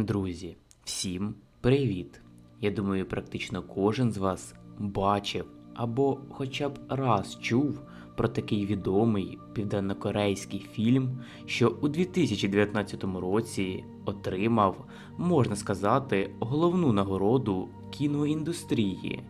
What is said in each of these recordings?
Друзі, всім привіт! Я думаю, практично кожен з вас бачив або хоча б раз чув про такий відомий південнокорейський фільм, що у 2019 році отримав, можна сказати, головну нагороду кіноіндустрії.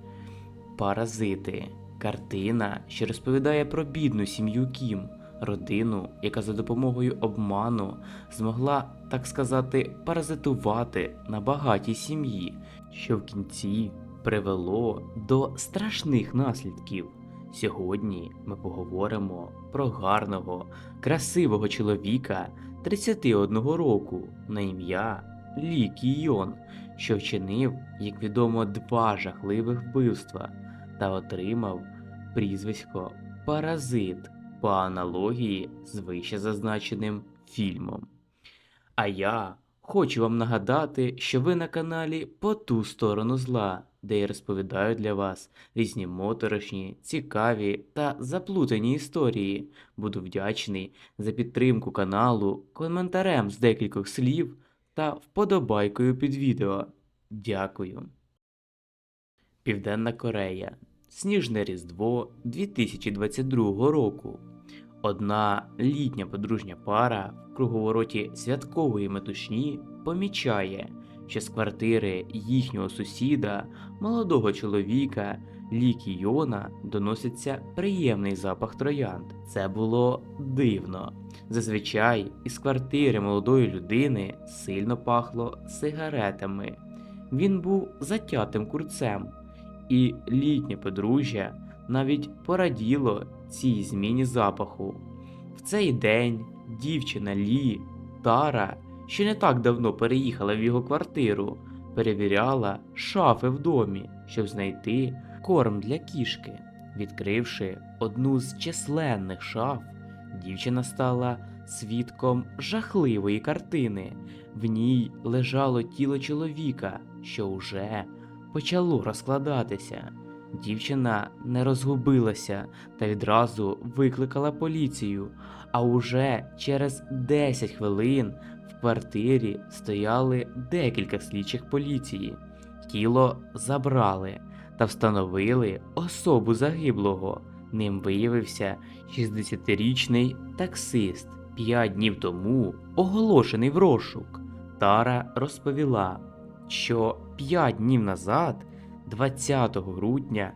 Паразити картина, що розповідає про бідну сім'ю Кім, родину, яка за допомогою обману змогла, так сказати, паразитувати на багатій сім'ї, що в кінці привело до страшних наслідків. Сьогодні ми поговоримо про гарного, красивого чоловіка 31 року на ім'я Лі Кійон, що вчинив, як відомо, два жахливих вбивства та отримав прізвисько Паразит по аналогії з вище зазначеним фільмом. А я хочу вам нагадати, що ви на каналі По ту сторону зла, де я розповідаю для вас різні моторошні, цікаві та заплутані історії. Буду вдячний за підтримку каналу коментарем з декількох слів та вподобайкою під відео. Дякую. Південна Корея. Сніжне Різдво 2022 року. Одна літня подружня пара в круговороті святкової метушні помічає, що з квартири їхнього сусіда, молодого чоловіка Лі Кійона, доноситься приємний запах троянд. Це було дивно. Зазвичай із квартири молодої людини сильно пахло сигаретами. Він був затятим курцем, і літнє подружжя навіть пораділо цій зміні запаху. В цей день дівчина Лі Тара, що не так давно переїхала в його квартиру, перевіряла шафи в домі, щоб знайти корм для кішки. Відкривши одну з численних шаф, дівчина стала свідком жахливої картини. В ній лежало тіло чоловіка, що уже почало розкладатися. Дівчина не розгубилася та відразу викликала поліцію, а уже через 10 хвилин в квартирі стояли декілька слідчих поліції. Тіло забрали та встановили особу загиблого. Ним виявився 60-річний таксист, 5 днів тому оголошений в розшук. Тара розповіла, що 5 днів назад 20 грудня,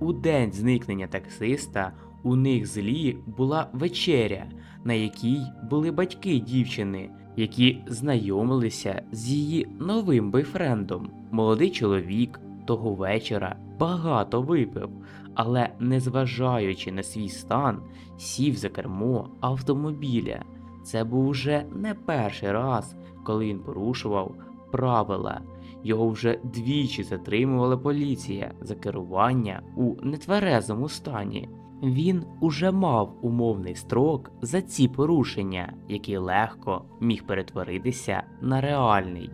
у день зникнення таксиста, у них з Лі була вечеря, на якій були батьки дівчини, які знайомилися з її новим бойфрендом. Молодий чоловік того вечора багато випив, але, незважаючи на свій стан, сів за кермо автомобіля. Це був уже не перший раз, коли він порушував правила. Його вже двічі затримувала поліція за керування у нетверезому стані. Він уже мав умовний строк за ці порушення, який легко міг перетворитися на реальний,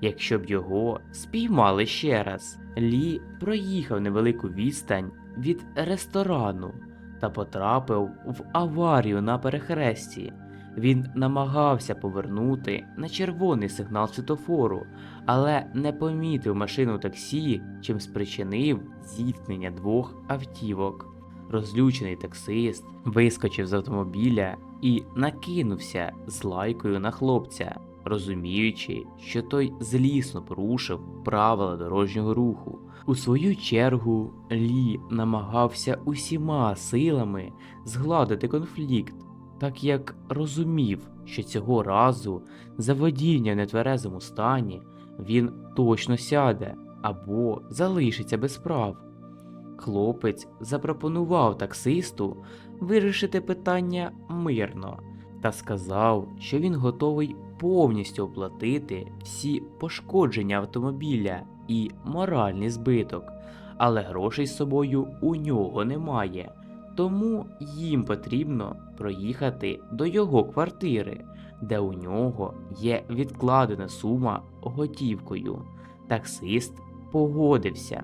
якщо б його спіймали ще раз. Лі проїхав невелику відстань від ресторану та потрапив в аварію на перехресті. Він намагався повернути на червоний сигнал світофору, але не помітив машину таксі, чим спричинив зіткнення двох автівок. Розлючений таксист вискочив з автомобіля і накинувся з лайкою на хлопця, розуміючи, що той злісно порушив правила дорожнього руху. У свою чергу Лі намагався усіма силами згладити конфлікт, так як розумів, що цього разу за водіння в нетверезому стані він точно сяде або залишиться без прав. Хлопець запропонував таксисту вирішити питання мирно та сказав, що він готовий повністю оплатити всі пошкодження автомобіля і моральний збиток, але грошей з собою у нього немає. Тому їм потрібно проїхати до його квартири, де у нього є відкладена сума готівкою. Таксист погодився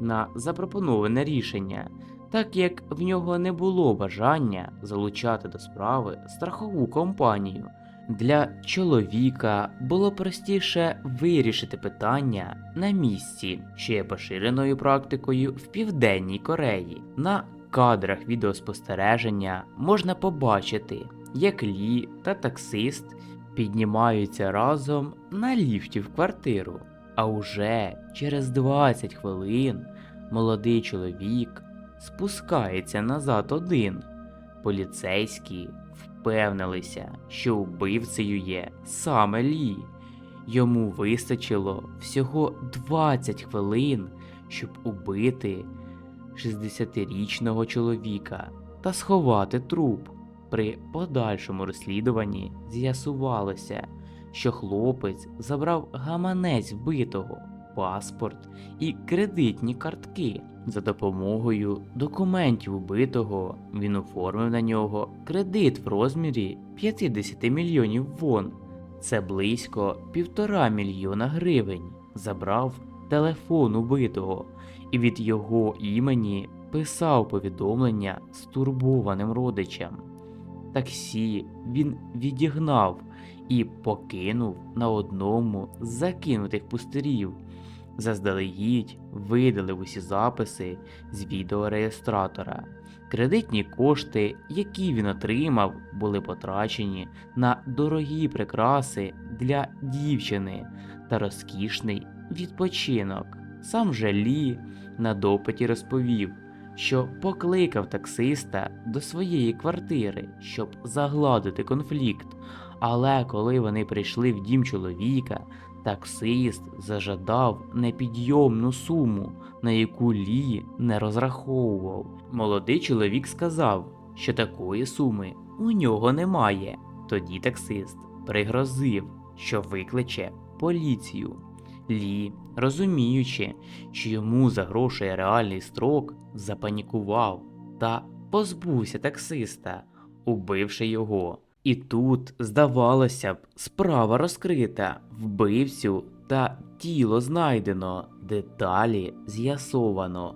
на запропоноване рішення, так як в нього не було бажання залучати до справи страхову компанію. для чоловіка було простіше вирішити питання на місці, що є поширеною практикою в Південній Кореї. На кадрах відеоспостереження можна побачити, як Лі та таксист піднімаються разом на ліфті в квартиру. А уже через 20 хвилин молодий чоловік спускається назад один. Поліцейські впевнилися, що вбивцею є саме Лі. Йому вистачило всього 20 хвилин, щоб убити 60-річного чоловіка та сховати труп. При подальшому розслідуванні з'ясувалося, що хлопець забрав гаманець вбитого, паспорт і кредитні картки. За допомогою документів убитого він оформив на нього кредит в розмірі 50 мільйонів вон. Це близько півтора мільйона гривень. Забрав телефон убитого і від його імені писав повідомлення стурбованим родичам. Таксі він відігнав і покинув на одному з закинутих пустирів. Заздалегідь видалив усі записи з відеореєстратора. Кредитні кошти, які він отримав, були потрачені на дорогі прикраси для дівчини та розкішний відпочинок. Сам же Лі на допиті розповів, що покликав таксиста до своєї квартири, щоб загладити конфлікт. Але коли вони прийшли в дім чоловіка, таксист зажадав непідйомну суму, на яку Лі не розраховував. Молодий чоловік сказав, що такої суми у нього немає. Тоді таксист пригрозив, що викличе поліцію. Лі, розуміючи, що йому загрошує реальний строк, запанікував та позбувся таксиста, убивши його. І тут, здавалося б, справа розкрита, вбивцю та тіло знайдено, деталі з'ясовано.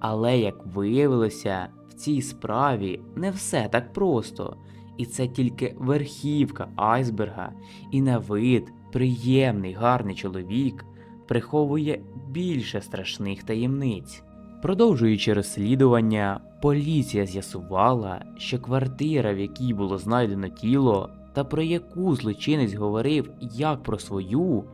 Але як виявилося, в цій справі не все так просто, і це тільки верхівка айсберга, і на вид приємний гарний чоловік приховує більше страшних таємниць. Продовжуючи розслідування, поліція з'ясувала, що квартира, в якій було знайдено тіло, та про яку злочинець говорив як про свою,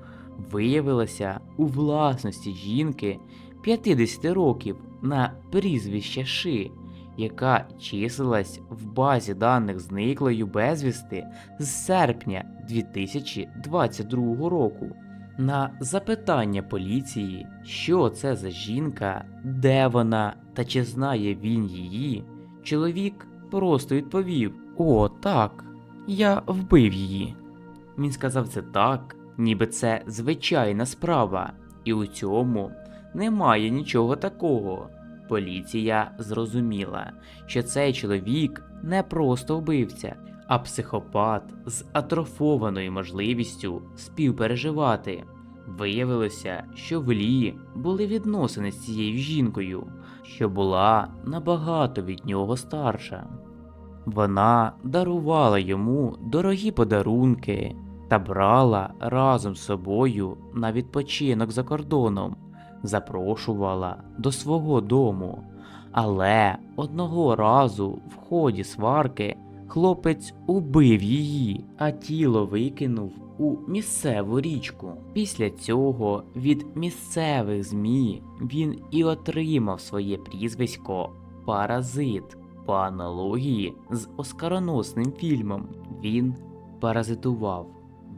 виявилася у власності жінки 50 років на прізвище Ши, яка числилась в базі даних зниклою безвісти з серпня 2022 року. На запитання поліції, що це за жінка, де вона та чи знає він її, чоловік просто відповів: О, так, я вбив її. Він сказав це так, ніби це звичайна справа, і у цьому немає нічого такого. Поліція зрозуміла, що цей чоловік не просто вбивця, а психопат з атрофованою можливістю співпереживати. Виявилося, що в Лі були відносини з цією жінкою, що була набагато від нього старша. Вона дарувала йому дорогі подарунки та брала разом з собою на відпочинок за кордоном, запрошувала до свого дому. Але одного разу в ході сварки хлопець убив її, а тіло викинув у місцеву річку. Після цього від місцевих ЗМІ він і отримав своє прізвисько Паразит. По аналогії з оскароносним фільмом він паразитував,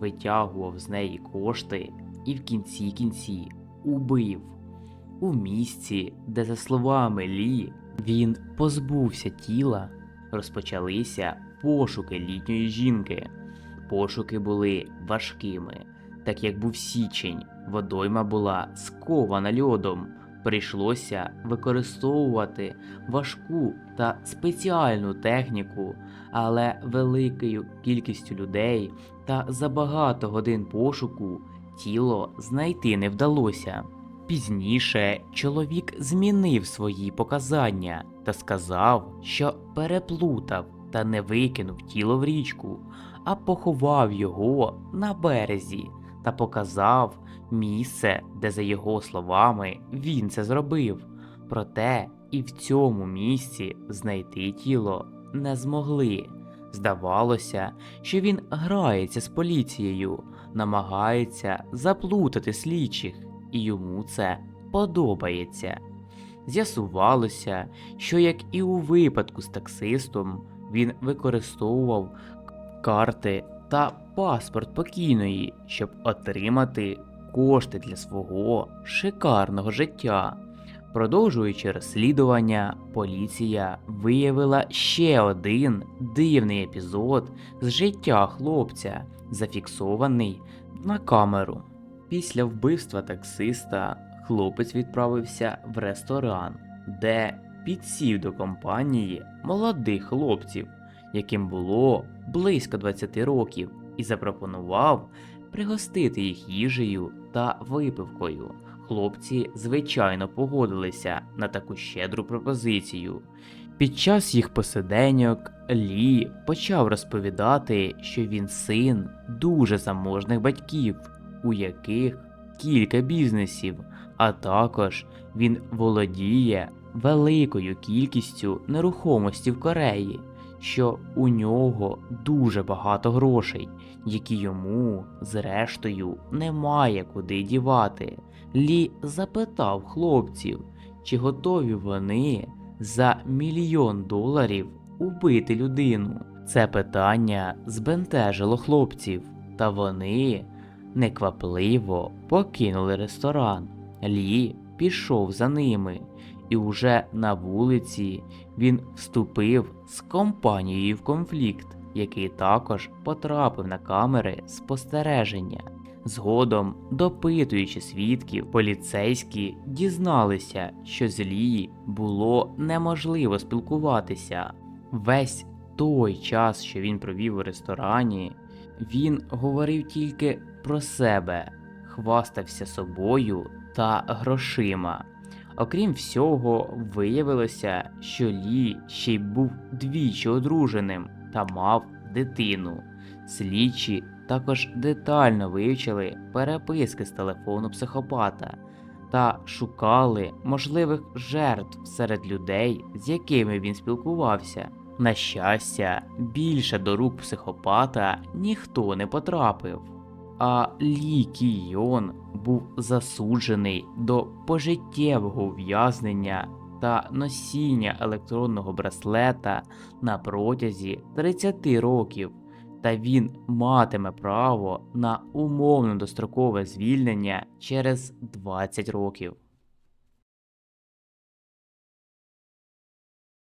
витягував з неї кошти і в кінці кінці убив. У місці, де, за словами Лі, він позбувся тіла, розпочалися пошуки літньої жінки. Пошуки були важкими, так як був січень, водойма була скована льодом. Прийшлося використовувати важку та спеціальну техніку, але великою кількістю людей та за багато годин пошуку тіло знайти не вдалося. Пізніше чоловік змінив свої показання та сказав, що переплутав та не викинув тіло в річку, а поховав його на березі та показав місце, де, за його словами, він це зробив. Проте і в цьому місці знайти тіло не змогли. Здавалося, що він грається з поліцією, намагається заплутати слідчих, і йому це подобається. З'ясувалося, що як і у випадку з таксистом, він використовував карти та паспорт покійної, щоб отримати кошти для свого шикарного життя. Продовжуючи розслідування, поліція виявила ще один дивний епізод з життя хлопця, зафіксований на камеру. Після вбивства таксиста хлопець відправився в ресторан, де підсів до компанії молодих хлопців, яким було близько 20 років, і запропонував пригостити їх їжею та випивкою. Хлопці, звичайно, погодилися на таку щедру пропозицію. Під час їх посиденьок Лі почав розповідати, що він син дуже заможних батьків, у яких кілька бізнесів, а також він володіє великою кількістю нерухомості в Кореї, що у нього дуже багато грошей, які йому, зрештою, немає куди дівати. Лі запитав хлопців, чи готові вони за мільйон доларів убити людину. Це питання збентежило хлопців, та вони неквапливо покинули ресторан. Лі пішов за ними, і уже на вулиці він вступив з компанією в конфлікт, який також потрапив на камери спостереження. Згодом, допитуючи свідків, поліцейські дізналися, що з Лі було неможливо спілкуватися. Весь той час, що він провів у ресторані, він говорив тільки про себе, хвастався собою та грошима. Окрім всього, виявилося, що Лі ще й був двічі одруженим та мав дитину. Слідчі також детально вивчили переписки з телефону психопата та шукали можливих жертв серед людей, з якими він спілкувався. На щастя, більше до рук психопата ніхто не потрапив. А Лі Кійон був засуджений до пожиттєвого ув'язнення та носіння електронного браслета на протязі 30 років, та він матиме право на умовно дострокове звільнення через 20 років.